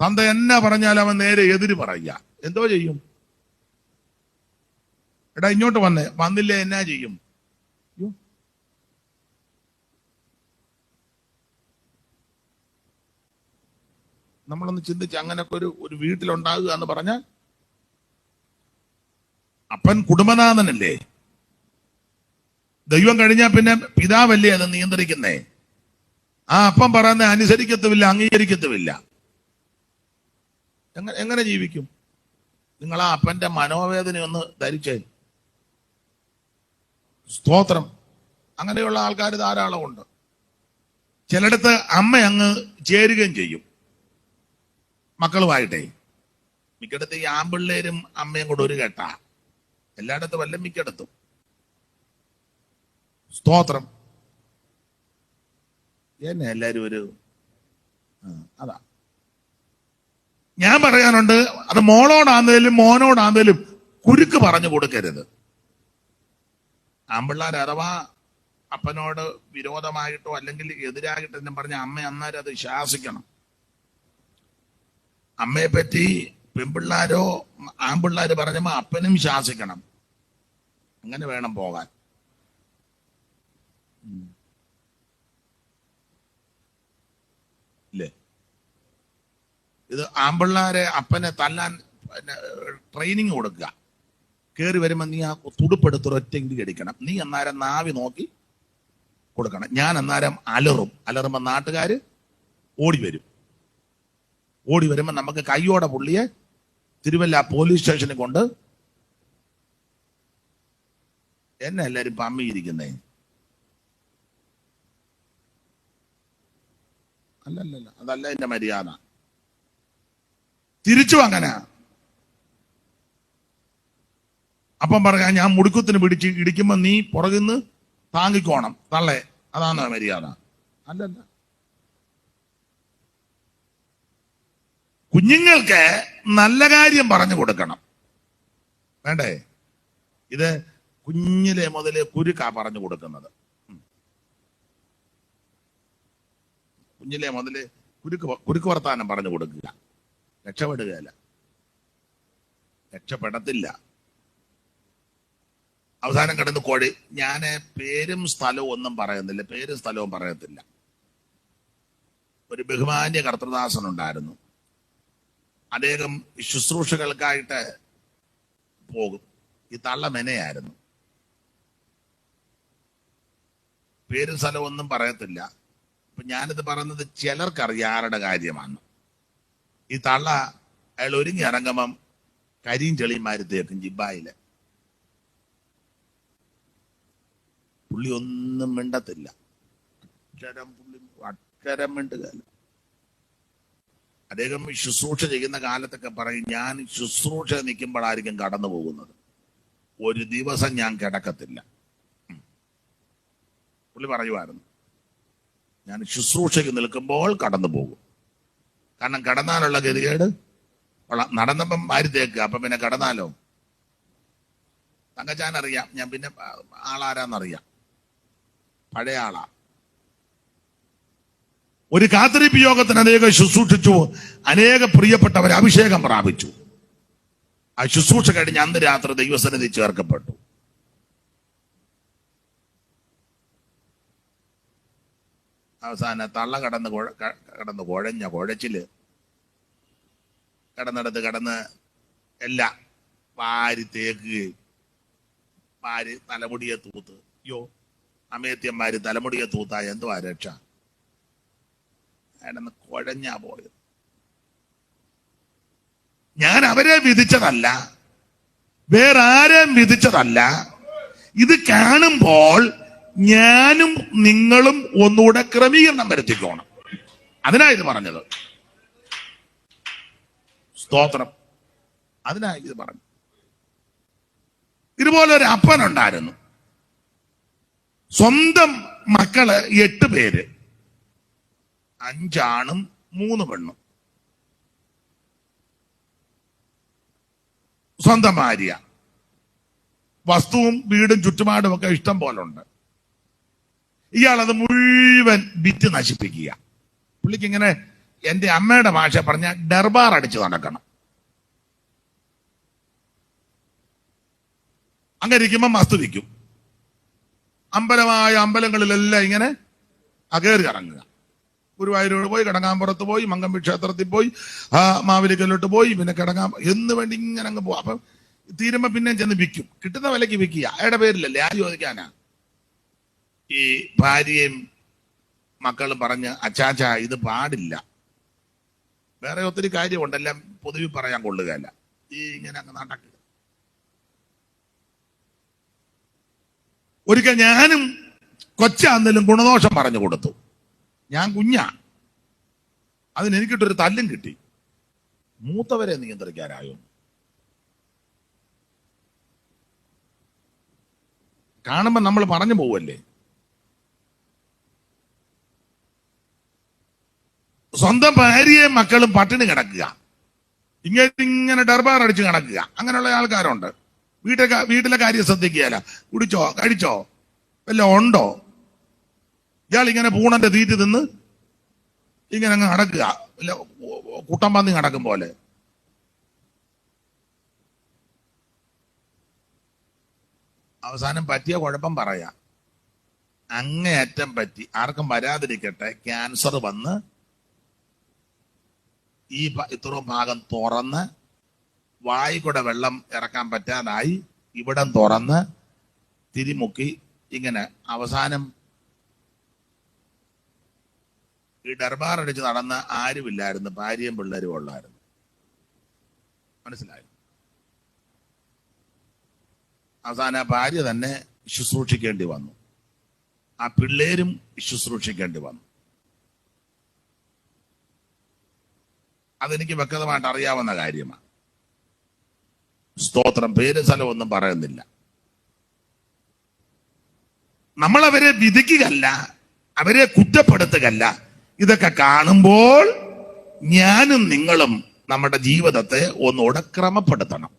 തന്ത എന്നാ പറഞ്ഞാൽ അവൻ നേരെ എതിര് പറയുക. എന്തോ ചെയ്യും? എടാ ഇങ്ങോട്ട് വന്നേ. വന്നില്ലേ എന്നാ ചെയ്യും? യ്യോ. നമ്മളൊന്ന് ചിന്തിച്ച് അങ്ങനൊക്കെ ഒരു ഒരു വീട്ടിലുണ്ടാകുക എന്ന് പറഞ്ഞാൽ അപ്പൻ കുടുംബനാഥനല്ലേ? ദൈവം കഴിഞ്ഞാൽ പിന്നെ പിതാവല്ലേ അത് നിയന്ത്രിക്കുന്നേ? ആ അപ്പം പറയുന്ന അനുസരിക്കത്തുമില്ല അംഗീകരിക്കത്തുമില്ല. എങ്ങനെ എങ്ങനെ ജീവിക്കും? നിങ്ങൾ ആ അപ്പന്റെ മനോവേദന ഒന്ന് ധരിച്ചേ. സ്തോത്രം. അങ്ങനെയുള്ള ആൾക്കാർ ധാരാളമുണ്ട് ചിലയിടത്ത് അമ്മ അങ്ങ് ചേരുകയും ചെയ്യും. മക്കളുമായിട്ടേ. മിക്കടത്ത് ഈ ആമ്പിള്ളേരും അമ്മയും കൂടെ ഒരു കേട്ടാ. എല്ലായിടത്തും വല്ല മിക്കടത്തും സ്തോത്രം. എന്നെ എല്ലാരും ഒരു അതാ. ഞാൻ പറയാനുണ്ട് അത് മോളോടാന്നേലും മോനോടാന്നേലും കുരുക്ക് പറഞ്ഞു കൊടുക്കരുത്. ആമ്പിള്ളാർ അഥവാ അപ്പനോട് വിരോധമായിട്ടോ അല്ലെങ്കിൽ എതിരായിട്ടോ എന്നും പറഞ്ഞ അമ്മ അന്നേരം അത് ശാസിക്കണം. അമ്മയെ പറ്റി പെൺപിള്ളാരോ ആൺപിള്ളാര് പറഞ്ഞപ്പോ അപ്പനും ശാസിക്കണം. അങ്ങനെ വേണം പോകാൻ. ഇത് ആമ്പിള്ളാരെ അപ്പനെ തല്ലാൻ ട്രെയിനിങ് കൊടുക്കുക. കയറി വരുമ്പോൾ നീ ആ തുടുപ്പെടുത്ത് ഒറ്റ അടിക്കണം. നീ അന്നേരം നാവി നോക്കി കൊടുക്കണം. ഞാൻ അന്നേരം അലറും. അലറുമ്പോൾ നാട്ടുകാർ ഓടി വരും. ഓടി വരുമ്പോൾ നമുക്ക് കൈയോടെ പുള്ളിയെ തിരുവല്ല പോലീസ് സ്റ്റേഷനിൽ കൊണ്ട് എന്നെ എല്ലാവരും പമ്മിയിരിക്കുന്നേ. അല്ലല്ലല്ല അതല്ല എന്റെ മര്യാദ. തിരിച്ചു അങ്ങനെ അപ്പം പറയാ ഞാൻ മുടുക്കത്തിന് പിടിച്ച് ഇടിക്കുമ്പോ നീ പുറകുന്ന് താങ്ങിക്കോണം. തള്ളേ. അതാണ് മര്യാദ. അല്ലല്ല. കുഞ്ഞുങ്ങൾക്ക് നല്ല കാര്യം പറഞ്ഞു കൊടുക്കണം. വേണ്ടേ? ഇത് കുഞ്ഞിലെ മുതലേ കുരുക്ക പറഞ്ഞു കൊടുക്കുന്നത്. കുഞ്ഞിലെ മുതലേ കുരുക്ക് കുരുക്ക് വർത്താനം പറഞ്ഞു കൊടുക്കുക. രക്ഷപ്പെടുകയല്ല. രക്ഷപ്പെടത്തില്ല. അവസാനം കിടന്ന് കോഴി ഞാൻ പേരും സ്ഥലവും ഒന്നും പറയുന്നില്ല പേരും സ്ഥലവും പറയത്തില്ല. ഒരു ബഹുമാന്യ കർത്തൃദാസൻ ഉണ്ടായിരുന്നു അദ്ദേഹം ശുശ്രൂഷകൾക്കായിട്ട് പോകും. ഈ തള്ള മെനയായിരുന്നു. പേരും സ്ഥലവും ഒന്നും പറയത്തില്ല. ഇപ്പൊ ഞാനിത് പറയുന്നത് ചിലർക്ക് ആരുടെ കാര്യമാണ്. ഈ തള്ള അയാൾ ഒരുങ്ങി ഇറങ്ങുമ്പം കരിയും ചെളിമാരി തീർക്കും ജിബായിൽ. പുള്ളി ഒന്നും മിണ്ടത്തില്ല. അക്ഷരം പുള്ളി അക്ഷരം മിണ്ടുകയല്ല. അദ്ദേഹം ശുശ്രൂഷ ചെയ്യുന്ന കാലത്തൊക്കെ പറയും ഞാൻ ശുശ്രൂഷ നിൽക്കുമ്പോഴായിരിക്കും കടന്നു പോകുന്നത്. ഒരു ദിവസം ഞാൻ കിടക്കത്തില്ല. പുള്ളി പറയുമായിരുന്നു ഞാൻ ശുശ്രൂഷയ്ക്ക് നിൽക്കുമ്പോൾ കടന്നു പോകും. കാരണം കടന്നാലുള്ള ഗതികേട്. നടന്നപ്പം ഭാര്യ തേക്കുക അപ്പൊ പിന്നെ കടന്നാലോ? തങ്കച്ചാൻ അറിയാം ഞാൻ പിന്നെ ആളാരാന്നറിയാം. പഴയ ആളാ. ഒരു കാത്തിരിപ്പ് യോഗത്തിന് അനേകം ശുശ്രൂഷിച്ചു. അനേക പ്രിയപ്പെട്ടവർ അഭിഷേകം പ്രാപിച്ചു. ആ ശുശ്രൂഷ കഴിഞ്ഞ് അന്ന് രാത്രി ദൈവസന്നിധി ചേർക്കപ്പെട്ടു. അവസാന തള്ള കടന്ന് കടന്ന് കുഴഞ്ഞ കുഴച്ചിൽ. കിടന്നിടത്ത് കിടന്ന് എല്ലാം വാരി തേക്കുകയും വാരി തലമുടിയെ തൂത്ത്. യോ അമേത്യന്മാര് തലമുടിയെ തൂത്താ എന്തുവാ രക്ഷ? കിടന്ന് കുഴഞ്ഞാ പോയത്. ഞാൻ അവരെ വിധിച്ചതല്ല. വേറെ ആരെയും വിധിച്ചതല്ല. ഇത് കാണുമ്പോൾ ഞാനും നിങ്ങളും ഒന്നുകൂടെ ക്രമീകരണം വരുത്തിക്കോണം. അതിനാ ഇത് പറഞ്ഞത്. സ്തോത്രം. അതിനാ ഇത് പറഞ്ഞു. ഇതുപോലെ ഒരു അപ്പനുണ്ടായിരുന്നു. സ്വന്തം മക്കൾ എട്ട് പേര്. അഞ്ചാണും മൂന്ന് പെണ്ണും. സ്വന്തം ഭാര്യ. വസ്തുവും വീടും ചുറ്റുപാടും ഒക്കെ ഇഷ്ടം പോലെ ഉണ്ട് ഇയാൾ അത് മുഴുവൻ വിറ്റ് നശിപ്പിക്കുക. പുള്ളിക്ക് ഇങ്ങനെ എന്റെ അമ്മയുടെ ഭാഷ പറഞ്ഞ ഡർബാർ അടിച്ച് നടക്കണം. അങ്ങനെ ഇരിക്കുമ്പോ മസ്തു വിൽക്കും. അമ്പലമായ അമ്പലങ്ങളിലെല്ലാം ഇങ്ങനെ അകേറി ഇറങ്ങുക. ഗുരുവായൂരോട് പോയി കടങ്ങാമ്പുറത്ത് പോയി മങ്കമ്പി ക്ഷേത്രത്തിൽ പോയി ആ മാവേലിക്കല്ലോട്ട് പോയി പിന്നെ കടങ്ങാ എന്ന് വേണ്ടി ഇങ്ങനെ അങ്ങ് പോവാ. അപ്പൊ തീരുമ്പോ പിന്നെ ചെന്ന് വിൽക്കും. കിട്ടുന്ന വിലക്ക് വിൽക്കുക. അയാളുടെ പേരിലല്ലേ? ആ ചോദിക്കാനാ? ഈ ഭാര്യയും മക്കൾ പറഞ്ഞ് അച്ചാച്ച ഇത് പാടില്ല. വേറെ ഒത്തിരി കാര്യമുണ്ടെല്ലാം പൊതുവിൽ പറയാൻ കൊള്ളുകയല്ല. ഈ ഇങ്ങനെ അങ്ങ് നടക്കുക. ഒരിക്കൽ ഞാനും കൊച്ചാന്നേലും ഗുണദോഷം പറഞ്ഞു കൊടുത്തു. ഞാൻ കുഞ്ഞാ. അതിന് എനിക്കിട്ടൊരു തല്ലും കിട്ടി. മൂത്തവരെ നിയന്ത്രിക്കാനായോ? കാണുമ്പോ നമ്മൾ പറഞ്ഞു പോവല്ലേ? സ്വന്തം ഭാര്യയും മക്കളും പട്ടിണി കിടക്കുക. ഇങ്ങനെ ഇങ്ങനെ ഡർബാർ അടിച്ച് കിടക്കുക അങ്ങനെയുള്ള ആൾക്കാരുണ്ട്. വീട്ടിലെ വീട്ടിലെ കാര്യം ശ്രദ്ധിക്കുകയല്ല. കുടിച്ചോ? കഴിച്ചോ? വല്ല ഉണ്ടോ? ഇയാൾ ഇങ്ങനെ പൂണന്റെ തീറ്റ് തിന്ന് ഇങ്ങനെ അങ്ങ് നടക്കുക. വല്ല കുട്ടം പന്നി നടക്കും പോലെ. അവസാനം പറ്റിയ കുഴപ്പം പറയാം. അങ്ങേയറ്റം പറ്റി. ആർക്കും വരാതിരിക്കട്ടെ. ക്യാൻസർ വന്ന് ഈ ഇത്രയും ഭാഗം തുറന്ന് വായിക്കൂടെ വെള്ളം ഇറക്കാൻ പറ്റാതായി ഇവിടം തുറന്ന് തിരിമുക്കി ഇങ്ങനെ അവസാനം ഈ ഡർബാർ അടിച്ച് നടന്ന ആരുമില്ലായിരുന്നു ഭാര്യയും പിള്ളേരും ഉള്ളായിരുന്നു. മനസ്സിലായി? അവസാന ഭാര്യ തന്നെ ശുശ്രൂഷിക്കേണ്ടി വന്നു. ആ പിള്ളേരും ശുശ്രൂഷിക്കേണ്ടി വന്നു. അതെനിക്ക് വ്യക്തമായിട്ട് അറിയാവുന്ന കാര്യമാണ്. സ്തോത്രം പേര് സ്ഥലം ഒന്നും പറയുന്നില്ല. നമ്മൾ അവരെ വിധിക്കുകയല്ല അവരെ കുറ്റപ്പെടുത്തുകയല്ല. ഇതൊക്കെ കാണുമ്പോൾ ഞാനും നിങ്ങളും നമ്മുടെ ജീവിതത്തെ ഒന്നുകൂടെ ക്രമപ്പെടുത്തണം.